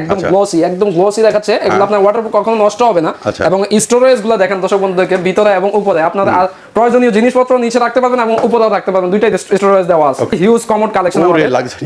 একদম আচ্ছা। গ্লসি একদম গ্লসি দেখাচ্ছে। এগুলো আপনার ওয়াটার কখনো নষ্ট হবে না। আচ্ছা। এবং স্টোরেজগুলো দেখেন দর্শক বন্ধুদেরকে ভিতরে এবং উপরে। আপনার প্রয়োজনীয় জিনিসপত্র নিচে রাখতে পারবেন এবং উপরেও রাখতে পারবেন। দুইটাই স্টোরেজ দেওয়া আছে। হিউজ কমোড কালেকশন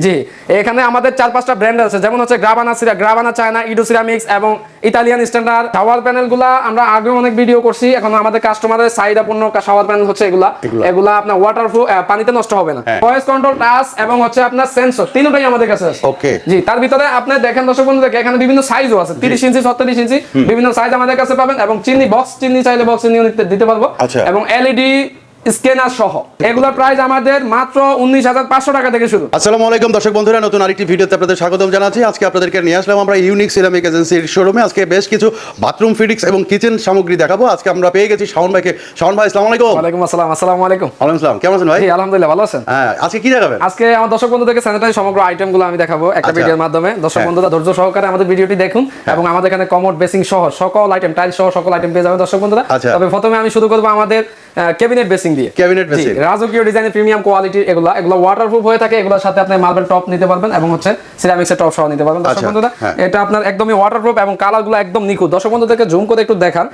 জি। এখানে আমাদের চার পাঁচটা ব্র্যান্ড আছে। যেমন হচ্ছে গ্রাবানা সিরা গ্রাবানা চায়না ইডো সিরামিক্স এবং ইতালিয়ান স্ট্যান্ডার্ড শাওয়ার প্যানেলগুলা আমরা আগে অনেক ভিডিও করছি। এখন আমাদের কাস্টমারের চাহিদা পূর্ণ শাওয়ার প্যানেল হচ্ছে এগুলা। এগুলা। আপনার ওয়াটার প্রুফ পানিতে নষ্ট হবে না। হ্যাঁ। ভয়েস কন্ট্রোল টাচ এবং হচ্ছে আপনার সেন্সর তিনটাই আমাদের কাছে আছে। Okay. জি তার ভিতরে আপনি দেখেন দর্শক বন্ধু দেখে এখানে বিভিন্ন সাইজও আছে তিরিশ ইঞ্চি ছত্রিশ ইঞ্চি বিভিন্ন সাইজ আমাদের কাছে পাবেন এবং চিনি বক্স চিনি চাইলে বক্স নিয়ে দিতে পারব। আচ্ছা। এবং এলইডি স্ক্যানার সহ। এগুলোর প্রাইস আমাদের মাত্র উনিশ হাজার পাঁচশো টাকা থেকে শুরু। আসসালামু আলাইকুম দর্শক বন্ধুরা নতুন আরেকটি ভিডিওতে আপনাদের স্বাগতম জানাচ্ছি। আজকে আপনাদেরকে নিয়ে আসলাম আমরা ইউনিক সিরামিক এজেন্সির শোরুমে আজকে বেশ কিছু বাথরুম ফিটিক্স এবং কিচেন সামগ্রী দেখাবো। আজকে আমরা পেয়ে গেছি শাওন ভাইকে। শাওন ভাই আসসালামু আলাইকুম। ওয়ালাইকুম আসসালাম আসসালামু আলাইকুম। ওয়ালাইকুম আসসালাম কেমন আছেন ভাই? আলহামদুলিল্লাহ ভালো আছেন। হ্যাঁ আজকে কি দেখাবেন? আজকে আমার দর্শক বন্ধুদেরকে স্যানিটারি সমগ্র আমি দেখাবো একটা আচ্ছা। ভিডিওর মাধ্যমে। দর্শক হ্যাঁ। বন্ধুরা ধৈর্য সহকারে আমাদের ভিডিওটি দেখুন এবং আমাদের এখানে কমোড বেসিং সহ সকল আইটেম টাইল সহ সকল আইটেম পেয়ে যাবেন দর্শক বন্ধুরা। আচ্ছা। তবে প্রথমে আমি শুরু করব আমাদের ক্যাবিনেট বেসিং দিয়ে। জি, basing। রাজকীয় ডিজাইনের প্রিমিয়াম কোয়ালিটি এগুলো এগুলো ওয়াটারপ্রুফ হয়ে থাকে এগুলোর সাথে আপনি মার্বেল টপ নিতে পারবেন এবং হচ্ছে সিরামিক্সের টপ সহ নিতে পারবেন। দর্শক আচ্ছা, বন্ধুরা হ্যাঁ। এটা আপনার একদমই ওয়াটারপ্রুফ এবং কালারগুলো একদম নিখুঁত। দর্শক বন্ধুদেরকে জুম করে একটু দেখান।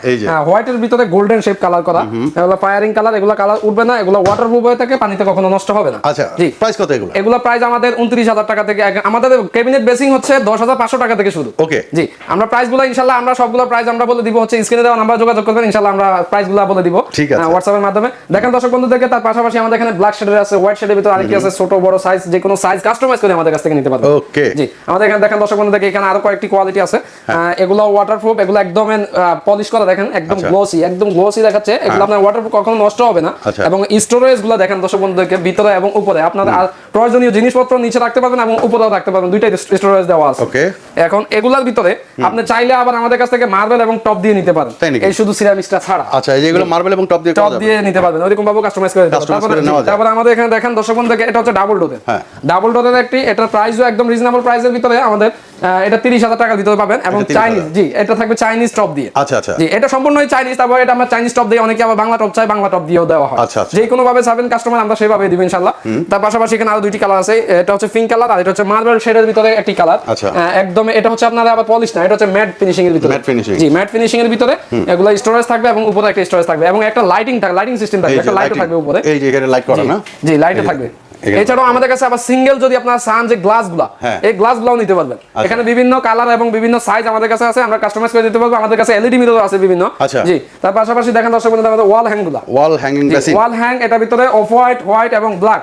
হোয়াইটের ভিতরে গোল্ডেন শেপ কালার করা। এগুলো ফায়ারিং কালার এগুলো কালার উঠবে না এগুলো ওয়াটারপ্রুফ হয়ে থাকে পানিতে কখনো নষ্ট হবে না। আচ্ছা জি। প্রাইস কত এগুলো? এগুলো প্রাইস আমাদের উনত্রিশ হাজার টাকা থেকে আমাদের ক্যাবিনেট বেসিং হচ্ছে দশ হাজার পাঁচশো টাকা থেকে শুরু। ওকে। জি আমরা প্রাইসগুলো ইনশাল্লাহ আমরা সবগুলো প্রাইস আমরা বলে দিব হচ্ছে স্ক্রিনে দেওয়া নাম্বার যোগাযোগ করবেন ইনশাল্লাহ আমরা প্রাইসগুলো বলে দিব। ঠিক আছে। হোয়াটসঅ্যাপের মাধ্যমে। দেখেন দর্শক বন্ধুদেরকে তার পাশাপাশি আমাদের এখানে ব্ল্যাক শেডের আছে হোয়াইট শেডের ভিতরে আরেকটি আছে ছোট বড় সাইজ যে কোনো সাইজ কাস্টমাইজ করে আমাদের কাছ থেকে নিতে পারবেন। Okay. জি আমাদের এখানে দেখেন দর্শক বন্ধুদেরকে এখানে আরও কয়েকটি কোয়ালিটি আছে। এগুলো ওয়াটারপ্রুফ এগুলো একদম পলিশ করা দেখেন একদম আচ্ছা। গ্লোসি একদম গ্লোসি দেখাচ্ছে। এগুলো আপনার ওয়াটারপ্রুফ কখনো নষ্ট হবে না। আচ্ছা। এবং স্টোরেজগুলো দেখেন দর্শক বন্ধুদেরকে ভিতরে এবং উপরে। আপনার প্রয়োজনীয় জিনিসপত্র নিচে রাখতে পারবেন এবং উপরেও রাখতে পারবেন। দুইটাই স্টোরেজ দেওয়া আছে। Okay. এখন এগুলার ভিতরে আপনি চাইলে আবার আমাদের কাছ থেকে মার্বেল এবং টপ দিয়ে নিতে পারেন। এই শুধু সিরামিক্সটা ছাড়া। আচ্ছা এই যেগুলো মার্বেল এবং টপ দিয়ে টপ দিয়ে নিতে পারবেন। ওইরকম ভাবে কাস্টমাইজ করে তারপরে। তারপরে আমাদের এখানে দেখেন দর্শক বন্ধুকে এটা হচ্ছে ডাবল ডোরের হ্যাঁ। ডাবল ডোরের একটি এটার প্রাইসও একদম রিজনেবল প্রাইসের ভিতরে আমাদের এটা তিরিশ হাজার টাকার ভিতরে পাবেন এবং চাইনিজ জি এটা থাকবে চাইনিজ টপ দিয়ে। আচ্ছা আচ্ছা। জি এটা সম্পূর্ণই চাইনিজ তারপর এটা আমরা চাইনিজ টপ দিয়ে অনেকে আবার বাংলা টপ চাই বাংলা টপ দিয়েও দেওয়া হয়। আচ্ছা, আচ্ছা। যে কোনো ভাবে চাবেন কাস্টমার আমরা সেভাবে দিব ইনশাল্লাহ তার পাশাপাশি এখানে আরও দুইটি কালার আছে এটা হচ্ছে পিঙ্ক কালার আর এটা হচ্ছে মার্বেল শেডের ভিতরে একটি কালার আচ্ছা। একদম এটা হচ্ছে আপনার আবার পলিশ না এটা হচ্ছে ম্যাট ফিনিশিং এর ভিতরে। Matte finishing। জি ম্যাট ফিনিশিং এর ভিতরে। এগুলো স্টোরেজ থাকবে এবং উপরে একটা স্টোরেজ থাকবে এবং একটা লাইটিং থাকবে লাইটিং সিস্টেম থাকবে একটা lighting। থাকবে উপরে। এই যে এখানে লাইট করা না? জি যে, থাকবে। এছাড়াও আমাদের কাছে আবার সিঙ্গেল যদি আপনার চান যে গ্লাসগুলা হ্যাঁ। এই গ্লাস গুলাও নিতে পারবেন। এখানে বিভিন্ন কালার এবং বিভিন্ন সাইজ আমাদের কাছে আছে আমরা কাস্টমাইজ করে দিতে পারব। আমাদের কাছে এলইডি মিরর আছে বিভিন্ন। আচ্ছা। জি তার পাশাপাশি দেখেন দর্শক বন্ধুরা আমাদের ওয়াল হ্যাংগুলা। ওয়াল হ্যাঙ্গিং ওয়াল হ্যাং এটার ভিতরে অফ হোয়াইট হোয়াইট এবং ব্ল্যাক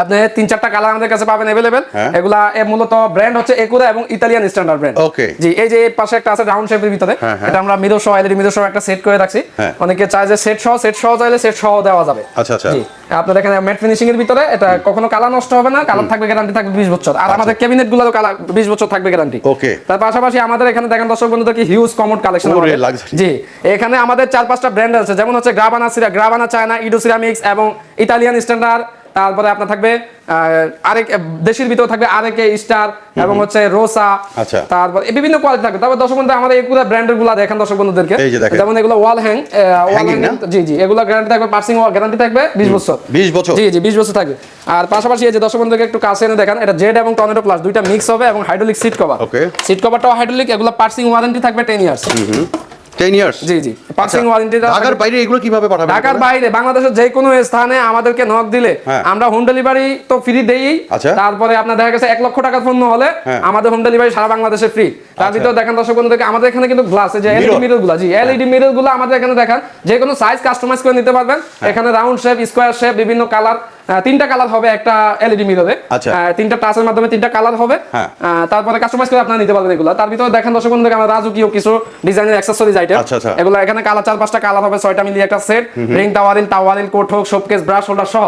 আপনি তিন চারটা কালার আমাদের কাছে পাবেন अवेलेबल হ্যাঁ। এগুলা এ মূলত ব্র্যান্ড হচ্ছে একুরা এবং ইতালিয়ান স্ট্যান্ডার্ড ব্র্যান্ড Okay. জি এই যে এর পাশে একটা আছে রাউন্ড শেপের ভিতরে হ্যাঁ, হ্যাঁ। এটা আমরা মিরর সহ এলইডি মিরর সহ একটা সেট করে রাখছি হ্যাঁ। অনেকে চায় যে সেট সহ সেট সহ চাইলে সেট সহ দেওয়া যাবে আচ্ছা, আচ্ছা। জি আপনার এখানে ম্যাট ফিনিশিং এর ভিতরে এটা কখনো কালার নষ্ট হবে না কালার থাকবে গ্যারান্টি থাকবে 20 বছর আর আমাদের ক্যাবিনেট গুলো কালার 20 বছর থাকবে গ্যারান্টি Okay. তার পাশাপাশি আমাদের এখানে দেখেন দর্শক বন্ধুদেরকে হিউজ কমোড কালেকশন ওরে, luxury। জি এখানে আমাদের চার পাঁচটা ব্র্যান্ড আছে যেমন হচ্ছে গ্রাবানা সিরা গ্রাবানা চায়না ইডো সিরামিক্স এবং ইতালিয়ান স্ট্যান্ডার্ড তারপরে আপনার থাকবে আরেক দেশের ভিতরে থাকবে আরেকে স্টার এবং হচ্ছে রোসা। আচ্ছা। তারপর বিভিন্ন কোয়ালিটি থাকবে। তারপর দর্শক বন্ধু আমাদের এগুলো ব্র্যান্ডেরগুলা দেখেন দর্শক বন্ধুদেরকে। যেমন এগুলো ওয়াল হ্যাং ওয়াল হ্যাং জি জি এগুলো গ্যারান্টি থাকবে পার্সিং গ্যারান্টি থাকবে 20 বছর। 20 বছর? জি জি 20 বছর থাকবে। আর পাশাপাশি এই যে দর্শক বন্ধুকে একটু কাছে এনে দেখেন এটা জেড এবং টর্নেডো প্লাস দুইটা মিক্স হবে এবং hydraulic seat cover Okay. Seat কভারটাও hydraulic এগুলো পার্সিং ওয়ারেন্টি থাকবে 10 ইয়ার্স 10 ইয়ার্স জি জি পার্সিং ওয়ারেন্টি ঢাকার বাইরে এগুলো কীভাবে পাঠাবেন ঢাকার বাইরে বাংলাদেশের যে কোনো স্থানে আমাদেরকে নক দিলে হ্যাঁ। আমরা হোম ডেলিভারি তো ফ্রি দেই আচ্ছা। তারপরে আপনার দেখা গেছে এক লক্ষ টাকার পণ্য হলে হ্যাঁ। আমাদের হোম ডেলিভারি সারা বাংলাদেশে ফ্রি তার আচ্ছা। ভিতরে দেখেন দর্শক বন্ধুদেরকে আমাদের এখানে কিন্তু গ্লাস যে এলইডি Mirror। গুলো জি এলইডি মিরর আমাদের এখানে দেখেন যে কোনো সাইজ কাস্টমাইজ করে নিতে পারবেন হ্যাঁ। এখানে রাউন্ড শেপ স্কোয়ার শেপ বিভিন্ন কালার তিনটা কালার হবে একটা এলইডি মিররে আচ্ছা। তিনটা টাচের মাধ্যমে তিনটা কালার হবে হ্যাঁ। তারপরে কাস্টমাইজ করে আপনারা নিতে পারবেন এগুলো তার ভিতরে দেখেন দর্শক বন্ধুদেরকে আমরা রাজুকিও কিছু ডিজাইনের অ্যাক্সেসরিজ আইটেম আচ্ছা, আচ্ছা। এগুলো এখানে কালার চার পাঁচটা কালার হবে ছয়টা মিলিয়ে একটা set ring towel rail towel rail coat hook soap case brush holder সহ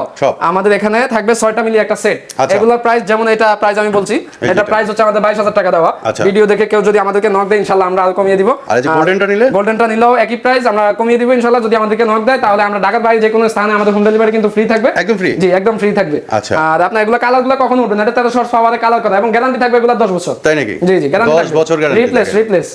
আমাদের এখানে থাকবে ছয়টা মিলিয়ে একটা সেট আচ্ছা। এগুলোর প্রাইস যেমন এটা প্রাইস আমি বলছি এটা প্রাইস হচ্ছে আমাদের বাইশ হাজার টাকা দেওয়া আচ্ছা। ভিডিও দেখে কেউ যদি আমাদেরকে নক দেয় ইনশাল্লাহ আমরা আরও কমিয়ে দিব আর এই goldenটা নিলে? গোল্ডেনটা নিলেও একই প্রাইস আমরা কমিয়ে দিব ইনশাল্লাহ যদি আমাদেরকে নক দেয় তাহলে আমরা ঢাকার বাইরে যে কোনো স্থানে আমাদের হোম ডেলিভারি কিন্তু ফ্রি থাকবে একদম free? জি একদম ফ্রি থাকবে। আচ্ছা। আর আপনার এগুলো কালারগুলো কখনো উঠবে না এটা তারা শর্ট পাওয়ারে কালার করা এবং গ্যারান্টি থাকবে এগুলো দশ বছর। তাই নাকি? জি জি গ্যারান্টি 10 বছর গ্যারান্টি রিপ্লেস রিপ্লেস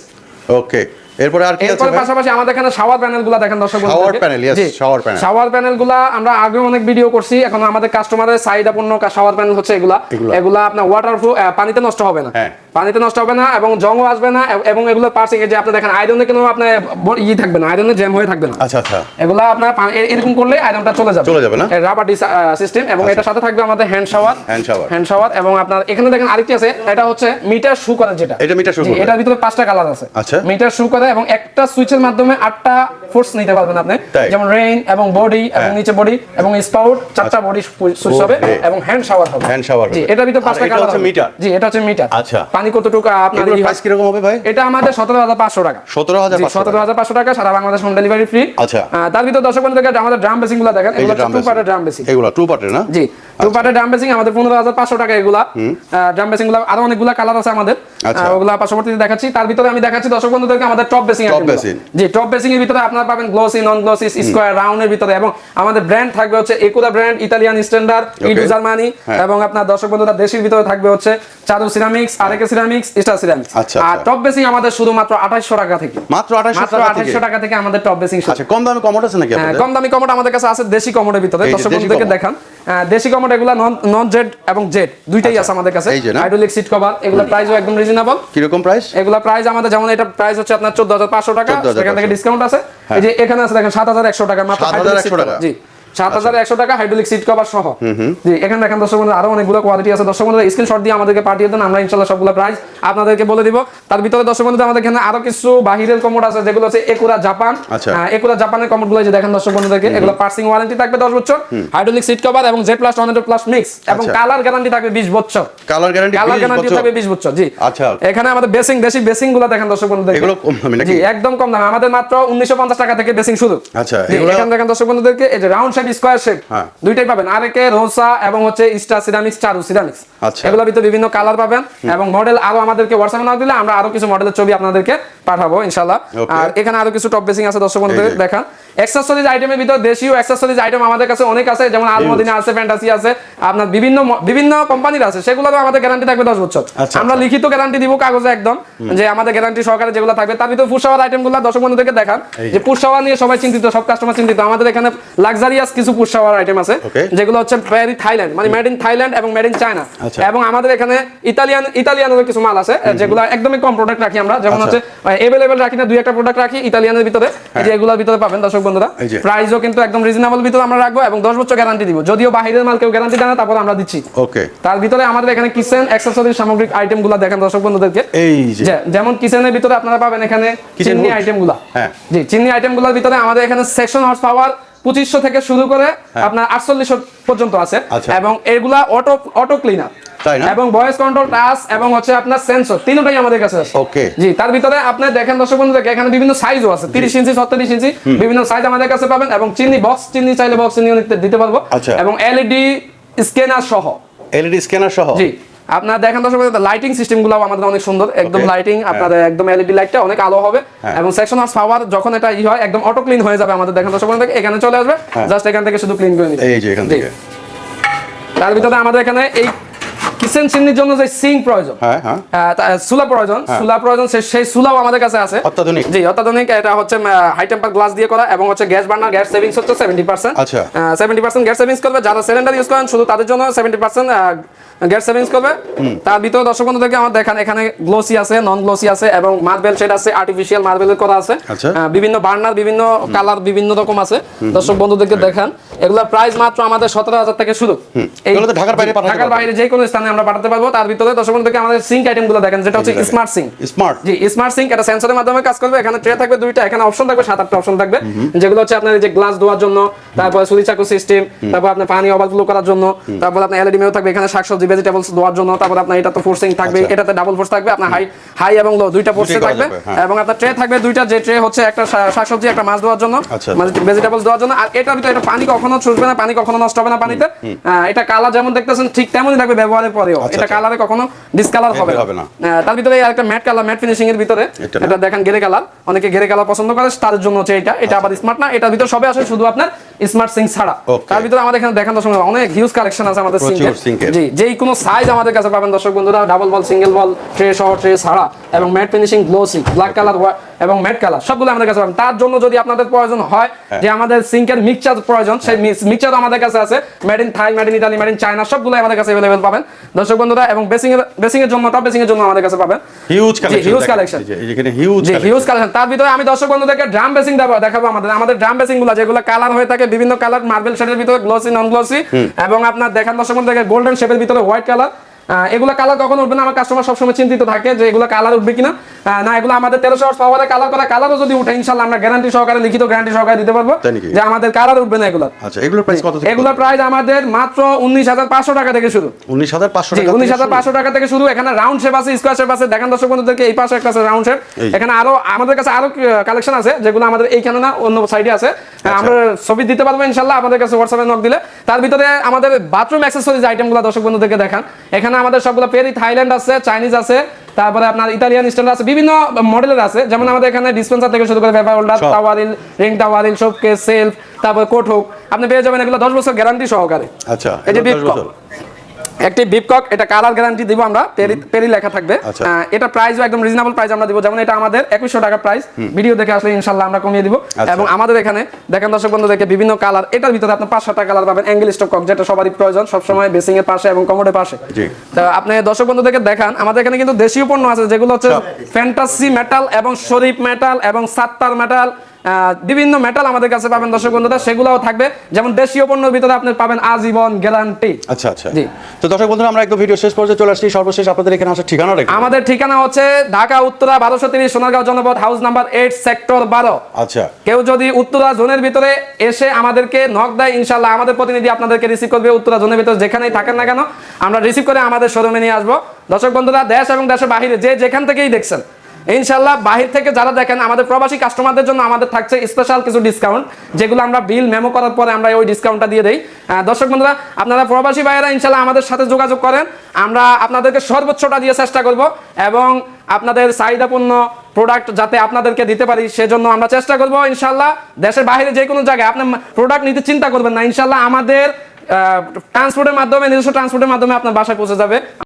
ওকে এরপরে আর কি আছে পাশাপাশি আমাদের এখানে শাওয়ার প্যানেল দেখেন দর্শক Shower panel, yes, shower panel. Shower panel আমরা আগে অনেক ভিডিও করছি এখন আমাদের কাস্টমারের চাহিদা শাওয়ার প্যানেল হচ্ছে এগুলা এগুলা। এগুলা আপনার ওয়াটার পানিতে নষ্ট হবে না হ্যাঁ। পানিতে নষ্ট হবে না এবং আসবে না এবং এগুলো পার্সিং যে আপনি দেখেন আয়রনে কোনো আপনার ই থাকবে না আয়রনে জ্যাম হয়ে থাকবে না আচ্ছা আচ্ছা এগুলা আপনার এরকম করলে আয়রনটা চলে যাবে চলে যাবে না? রাবার সিস্টেম এবং এটার সাথে থাকবে আমাদের hand shower Hand shower। Hand shower এবং আপনার এখানে দেখেন আরেকটি আছে এটা হচ্ছে মিটার শু করে যেটা এটা জি, এটার ভিতরে পাঁচটা কালার আছে আচ্ছা। মিটার শু করে এবং একটা সুইচের মাধ্যমে আটটা ফোর্স নিতে পারবেন আপনি। যেমন রেইন এবং বডি এবং হ্যাঁ। নিচে বডি এবং স্পাউট চারটা বডি সুইচ হবে এবং হ্যান্ড শাওয়ার হবে। Hand shower জি হবে। এটার ভিতরে পাঁচটা কালার হচ্ছে meter? জি এটা হচ্ছে মিটার আচ্ছা। পানি কতটুকু হয়? প্রাইস কীরকম হবে ভাই? এটা আমাদের সতেরো হাজার পাঁচশো টাকা। সতেরো হাজার পাঁচশো সতেরো হাজার পাঁচশো টাকা সারা বাংলাদেশ হোম ডেলিভারি ফ্রি আচ্ছা। তার ভিতরে দর্শক বন্ধুদেরকে আমাদের ড্রাম বেসিংগুলো দেখেন। এগুলো টু পার্টের ড্রাম বেসিং এগুলো টু পার্টের না? জি টু পার্টের ড্রাম বেসিং আমাদের পনেরো হাজার পাঁচশো টাকা এগুলা। ড্রাম বেসিংগুলো আরও অনেকগুলা কালার আছে আমাদের। আচ্ছা। ওগুলা পার্শ্ববর্তীতে দেখাচ্ছি তার ভিতরে আমি দেখাচ্ছি দর্শক বন্ধুদেরকে আমাদের টপ বেসিং Top basin। জি টপ বেসিং এর ভিতরে আপনারা পাবেন গ্লোসি নন গ্লোসি স্কোয়ার রাউন্ডের ভিতরে এবং আমাদের ব্র্যান্ড থাকবে হচ্ছে একুদা ব্র্যান্ড ইতালিয়ান স্ট্যান্ডার্ড ইডু জার্মানি। এবং আপনার দর্শক বন্ধুরা দেশের ভিতরে থাকবে হচ্ছে Charu ceramics RAK ceramics star ceramics আচ্ছা, আর আচ্ছা। টপ বেসিং আমাদের শুধুমাত্র আঠাশশো টাকা থেকে। মাত্র আঠাশশো মাত্র টাকা থেকে? আমাদের টপ বেসিং আচ্ছা কম দামে কমোড আছে নাকি হ্যাঁ, আপনাদের? কম দামি কমোড আমাদের কাছে আছে দেশি কমোডের ভিতরে। দর্শক বন্ধুদেরকে দেখান। দেশি কমোড এগুলো নন নন জেড এবং জেড দুইটাই আছে আমাদের কাছে? হাইড্রোলিক সিট কভার এগুলো প্রাইসও একদম রিজনেবল কীরকম প্রাইস এগুলো প্রাইস আমাদের যেমন এটা প্রাইস হচ্ছে আপনার চোদ্দ হাজার পাঁচশো টাকা 14,500 সেখান থেকে ডিসকাউন্ট আছে। এই যে এখানে আছে দেখেন সাত হাজার একশো টাকা মাত্র 7,100 hydraulic টাকা। জি। সাত হাজার একশো টাকা হাইড্রোলিক সিট কভার সহ। জি এখানে দেখেন দর্শক বন্ধুরা আরও অনেকগুলো কোয়ালিটি আছে। দর্শক বন্ধুরা স্ক্রিনশট দিয়ে আমাদেরকে পাঠিয়ে দেন আমরা ইনশাল্লাহ সবগুলো প্রাইস আপনাদেরকে বলে দিব। তার ভিতরে দর্শক বন্ধুরা আমাদের এখানে আরও কিছু বাহিরের কমোড আছে যেগুলো হচ্ছে একুরা জাপান। একুরা জাপানের কমোডগুলো দেখেন দর্শক বন্ধুদেরকে এগুলো পার্সিং ওয়ারেন্টি থাকবে দশ বছর হাইড্রোলিক সিট কভার এবং Z plus tornado plus mix এবং। কালার গ্যারান্টি থাকবে বিশ বছর। কালার গ্যারান্টি কালার গ্যারান্টি থাকবে 20 বছর জি। আচ্ছা। এখানে আমাদের বেসিং দেশি বেসিংগুলো দেখেন দর্শক বন্ধুদের। এগুলো কম দামি নাকি? জি একদম কম দামে। আমাদের মাত্র 1950 টাকা থেকে বেসিং শুরু। আচ্ছা, এখানে দেখেন দর্শক বন্ধুদেরকে এই যে রাউন্ড শেপ স্কয়ার শেপ। হ্যাঁ। দুইটাই পাবেন। আরেকে রোসা এবং হচ্ছে স্টার সিরামিক্স চারু সিরামিক্স। আচ্ছা। এগুলোর ভিতরে বিভিন্ন কালার পাবেন এবং মডেল আরও আমাদেরকে হোয়াটসঅ্যাপে না দিলে আমরা আরও কিছু মডেলের ছবি আপনাদেরকে পাঠাবো ইনশাআল্লাহ। আর এখানে আরও কিছু টপ বেসিং আছে দর্শক বন্ধুদের। দেখান। অ্যাক্সেসরিজ আইটেমের ভিতর দেশীয় অ্যাক্সেসরিজ আইটেম আমাদের কাছে অনেক আছে যেমন আলমদিনা আছে ফ্যান্টাসি আছে আপনার বিভিন্ন বিভিন্ন কোম্পানির আছে। সেগুলোরও আমাদের গ্যারান্টি থাকবে 10 বছর। আচ্ছা, আমরা লিখিত গ্যারান্টি দিব কাগজে একদম যে আমাদের গ্যারান্টি সহকারে যেগুলো থাকবে। তার ভিতরে পুষাওয়ার আইটেমগুলো দর্শক বন্ধুদেরকে দেখান। যে। পুষাওয়ার নিয়ে সবাই চিন্তিত সব কাস্টমার চিন্তিত। আমাদের এখানে লাক্সারিয়াস কিছু পুষাওয়ার আইটেম আছে যেগুলো হচ্ছে ইন থাইল্যান্ড মানে মেড ইন থাইল্যান্ড এবং মেড ইন চায়না। এবং আমাদের এখানে ইতালিয়ান ইতালিয়ানের কিছু মাল আছে যেগুলো একদমই কম প্রোডাক্ট রাখি আমরা। যেমন আচ্ছা। হচ্ছে এভেলেবেল রাখি না দুই একটা প্রোডাক্ট রাখি ইতালিয়ানের ভিতরে এই যে এগুলোর ভিতরে পাবেন দর্শক বন্ধুরা। প্রাইসও কিন্তু একদম রিজনেবল ভিতরে আমরা রাখব এবং দশ বছর গ্যারান্টি দিব। যদিও বাহিরের মাল কেউ গ্যারান্টি দেয় না তারপর আমরা দিচ্ছি। ওকে তার ভিতরে আমাদের এখানে কিচেন অ্যাক্সেসরি সামগ্রিক আইটেমগুলা দেখেন দর্শক বন্ধুদেরকে। এই যে। যেমন কিচেনের ভিতরে আপনারা পাবেন এখানে Kitchen চিমনি hood? আইটেমগুলা হ্যাঁ। জি চিমনি আইটেমগুলার ভিতরে আমাদের এখানে সেকশন হর্স পাওয়ার পঁচিশশো থেকে শুরু করে আপনার আটচল্লিশশো পর্যন্ত আছে। হ্যাঁ। আচ্ছা। এবং এগুলা অটো অটো ক্লিনার এবং ভয়েস কন্ট্রোল টাচ এবং হচ্ছে আপনার সেন্সর তিনটাই আমাদের কাছে আছে. জি তার ভিতরে আপনি দেখেন দর্শক বন্ধু এখানে বিভিন্ন সাইজও আছে। 30 ইঞ্চি 37 ইঞ্চি বিভিন্ন সাইজ আমাদের কাছে পাবেন এবং চিনি বক্স চিনি চাইলে বক্স চিনি দিতে পারব। আচ্ছা। এবং এলইডি স্ক্যানার সহ। এলইডি স্ক্যানার সহ? জি। আপনার দেখেন দর্শক লাইটিং সিস্টেমগুলো আমাদের অনেক সুন্দর। একদম লাইটিং আপনাদের আপনার একদম এলইডি লাইটটা অনেক আলো হবে। হ্যাঁ। এবং সেকশন অফ পাওয়ার যখন এটা ই হয় একদম অটো ক্লিন হয়ে যাবে আমাদের। দেখেন দর্শক এখানে চলে আসবে। হ্যাঁ। জাস্ট এখান থেকে শুধু ক্লিন করে নিবে এই যে এখান থেকে। তার ভিতরে আমাদের এখানে এই কিচেন চিমনির জন্য যে সিঙ্ক প্রয়োজন। হ্যাঁ হ্যাঁ। সুলা প্রয়োজন। সুলা প্রয়োজন সেই সুলাও আমাদের কাছে আছে। অত্যাধুনিক। জি অত্যাধুনিক। এটা হচ্ছে হাই টেম্পার গ্লাস দিয়ে করা এবং হচ্ছে গ্যাস বার্নার গ্যাস সেভিংস হচ্ছে সেভেন্টি পার্সেন্ট আচ্ছা। সেভেন্টি পার্সেন্ট গ্যাস সেভিংস করবে। যারা সিলিন্ডার ইউজ করেন শুধু তাদের জন্য সেভেন্টি পার্সেন্ট গ্যাস সেভিংস করবে। তার ভিতরে দর্শক বন্ধুদেরকে আমার দেখেন এখানে গ্লোসি আছে নন গ্লোসি আছে এবং মার্বেল শেড আছে আর্টিফিশিয়াল মার্বেল করা আছে। আচ্ছা। বিভিন্ন বার্নার বিভিন্ন কালার বিভিন্ন রকম আছে। দর্শক বন্ধুদেরকে দেখান। এগুলোর প্রাইস মাত্র আমাদের সতেরো হাজার থেকে শুরু। এগুলো ঢাকার বাইরে ঢাকার বাইরে যে কোনো স্থানে আমরা পাঠাতে পারব। তার ভিতরে দর্শক বন্ধুদেরকে আমাদের সিঙ্ক আইটেমগুলো দেখেন যেটা হচ্ছে স্মার্ট সিঙ্ক স্মার্ট জি স্মার্ট সিঙ্ক এটা সেন্সরের মাধ্যমে কাজ করবে। এখানে ট্রে থাকবে দুইটা এখানে অপশন থাকবে সাত আটটা অপশন থাকবে। যেগুলো হচ্ছে আপনার এই যে গ্লাস ধোয়ার জন্য তারপর সুরি চাকু সিস্টেম তারপর আপনার পানি ওভারফ্লো করার জন্য তারপর আপনার এলইডি মেও থাকবে এখানে শাকসবজি ভেজিটেবলস ধোয়ার জন্য তারপর আপনার এটা তো ফোর্সিং থাকবে আচ্ছা। এটাতে ডাবল ফোর্স থাকবে আপনার হাই হাই এবং লো দুইটা ফোর্সে থাকবে। হ্যাঁ। এবং আপনার ট্রে থাকবে দুইটা যে ট্রে হচ্ছে একটা শাকসবজি একটা মাছ ধোয়ার জন্য আচ্ছা। মানে ভেজিটেবলস ধোয়ার জন্য। আর এটা ভিতরে এটা পানি কখনো ছুটবে না পানি কখনো নষ্ট হবে না পানিতে। এটা কালার যেমন দেখতেছেন ঠিক তেমনই থাকবে ব্যবহারের পরেও। আচ্ছা, এটা আচ্ছা। কালারে কখনো ডিসকালার হবে না। হবে না। তার ভিতরে একটা ম্যাট কালার ম্যাট ফিনিশিং এর ভিতরে। এটা দেখেন গেরে কালার অনেকে গেরে কালার পছন্দ করে তার জন্য হচ্ছে এটা। এটা আবার স্মার্ট না এটার ভিতরে সবে আসে শুধু আপনার স্মার্ট সিঙ্ক ছাড়া Okay. তার ভিতরে আমাদের এখানে দেখান দর্শক বন্ধুরা, অনেক হিউজ কালেকশন আছে আমাদের প্রচুর সিঙ্কের সিঙ্কের। জি যেই কোনো সাইজ আমাদের কাছে পাবেন দর্শক বন্ধুরা double ball single ball tray সহ ট্রে ছাড়া এবং matte finishing glossy black colour এবং ম্যাট কালার সবগুলো আমাদের কাছে পাবেন তার জন্য যদি আপনাদের প্রয়োজন হয় হ্যাঁ। যে আমাদের সিঙ্কের মিক্সচার প্রয়োজন সেই মিক্সচার আমাদের কাছে আছে made in Thai made in Italy made in China সবগুলো আমাদের কাছে अवेलेबल পাবেন দর্শক বন্ধুরা এবং বেসিং এর বেসিং এর জন্য টপ বেসিং এর জন্য আমাদের কাছে পাবেন হিউজ জি, কালেকশন huge collection। এখানে হিউজ জি হিউজ কালেকশন তার ভিতরে আমি দর্শক বন্ধুদেরকে ড্রাম বেসিং দেখাবো দেখাবো আমাদের আমাদের ড্রাম বেসিং গুলো যেগুলো কালার হয়ে থাকে বিভিন্ন কালার মার্বেল শেডের ভিতরে গ্লোসি নন গ্লোসি এবং আপনার দেখার দর্শক বন্ধুদেরকে গোল্ডেন শেপের ভিতরে হোয়াইট কালার এগুলো কালার কখন উঠবে না। আমার কাস্টমার সবসময় চিন্তিত থাকে যে এগুলো কালার উঠবে কিনা। না এগুলো আমাদের তেরোশো পাওয়ারে কালার করা কালারও যদি উঠে ইনশাল্লাহ আমরা গ্যারান্টি সহকারে লিখিত গ্যারান্টি সহকারে দিতে পারব যে আমাদের কালার উঠবে না এগুলো। আচ্ছা এগুলোর প্রাইস কত এগুলোর প্রাইস আমাদের মাত্র উনিশ হাজার পাঁচশো টাকা থেকে শুরু। উনিশ হাজার পাঁচশো উনিশ হাজার পাঁচশো টাকা থেকে শুরু। এখানে রাউন্ড শেপ আছে স্কোয়ার শেপ আছে। দেখেন দর্শক বন্ধুদেরকে এই পাশে একটা আছে রাউন্ড শেপ এখানে আরও আমাদের কাছে আরও কালেকশন আছে যেগুলো আমাদের এইখানে না অন্য সাইডে আছে। আচ্ছা। আমরা ছবি দিতে পারব ইনশাল্লাহ। আমাদের কাছে হোয়াটসঅ্যাপে নক দিলে। তার ভিতরে আমাদের বাথরুম অ্যাক্সেসরিজ আইটেমগুলো দর্শক বন্ধুদেরকে দেখান। এখানে আমাদের সবগুলো পেরি থাইল্যান্ড আছে চাইনিজ আছে তারপরে আপনার ইতালিয়ান স্ট্যান্ডার্ড আছে বিভিন্ন মডেলের আছে। যেমন আমাদের এখানে ডিসপেন্সার থেকে শুরু করে paper holder towel rail ring towel rail সবকে সেলফ তারপর কোট হোক আপনি পেয়ে যাবেন এগুলো দশ বছর গ্যারান্টি সহকারে। আচ্ছা এই যে একটি বিপকক এটা কালার গ্যারান্টি দিব আমরা পেরি লেখা থাকবে। আচ্ছা। এটা প্রাইসও একদম রিজনেবল প্রাইস আমরা দিব যেমন এটা আমাদের একুশশো টাকা প্রাইস ভিডিও দেখে আসলে ইনশাল্লাহ আমরা কমিয়ে দিব। আচ্ছা। এবং আমাদের এখানে দেখেন দর্শক বন্ধু দেখে বিভিন্ন কালার এটার ভিতরে আপনি পাঁচ সাতটা কালার পাবেন। অ্যাঙ্গেল স্টক কক যেটা সবারই প্রয়োজন সবসময় বেসিং এর পাশে এবং কমোডের পাশে। জি। তো আপনি দর্শক বন্ধু বন্ধুদেরকে দেখান আমাদের এখানে কিন্তু দেশীয় পণ্য আছে যেগুলো হচ্ছে ফ্যান্টাসি মেটাল এবং শরীফ মেটাল এবং সাত্তার মেটাল বিভিন্ন মেটাল আমাদের কাছে পাবেন দর্শক বন্ধুরা সেগুলোও থাকবে। যেমন দেশীয় পণ্যের ভিতরে আপনি পাবেন আজীবন গ্যারান্টি আচ্ছা আচ্ছা। জি। তো দর্শক বন্ধুরা আমরা একদম ভিডিও শেষ পর্যায়ে চলে আসছি। সর্বশেষ আপনাদের এখানে আসার ঠিকানা রেখে আমাদের ঠিকানা হচ্ছে ঢাকা উত্তরা বারোশো তিরিশ সোনারগাঁও জনপদ হাউস নাম্বার এইট সেক্টর বারো। আচ্ছা। কেউ যদি উত্তরা জোনের ভিতরে এসে আমাদেরকে নক দেয় ইনশাল্লাহ আমাদের প্রতিনিধি আপনাদেরকে রিসিভ করবে উত্তরা জোনের ভিতরে যেখানেই থাকেন না কেন আমরা রিসিভ করে আমাদের শোরুমে নিয়ে আসব। দর্শক বন্ধুরা দেশ এবং দেশের বাহিরে যে যেখান থেকেই দেখছেন ইনশাল্লাহ বাহির থেকে যারা দেখেন, আমাদের প্রবাসী কাস্টমারদের জন্য আমাদের থাকছে স্পেশাল কিছু ডিসকাউন্ট যেগুলো আমরা বিল মেমো করার পরে আমরা ওই ডিসকাউন্টটা দিয়ে দেই। দর্শক বন্ধুরা, আপনারা প্রবাসী ভাইয়েরা ইনশাল্লাহ আমাদের সাথে যোগাযোগ করেন। আমরা আপনাদেরকে সর্বোচ্চটা দিয়ে চেষ্টা করব এবং আপনাদের চাহিদাপূর্ণ প্রোডাক্ট যাতে আপনাদেরকে দিতে পারি, সেজন্য আমরা চেষ্টা করব ইনশাল্লাহ দেশের বাইরে যে কোনো জায়গায় আপনি প্রোডাক্ট নিতে চিন্তা করবেন না। ইনশাল্লাহ আমাদের ট্রান্সপোর্টের মাধ্যমে, নিজস্ব ট্রান্সপোর্টের মাধ্যমে আপনার বাসায় পৌঁছে যাবে।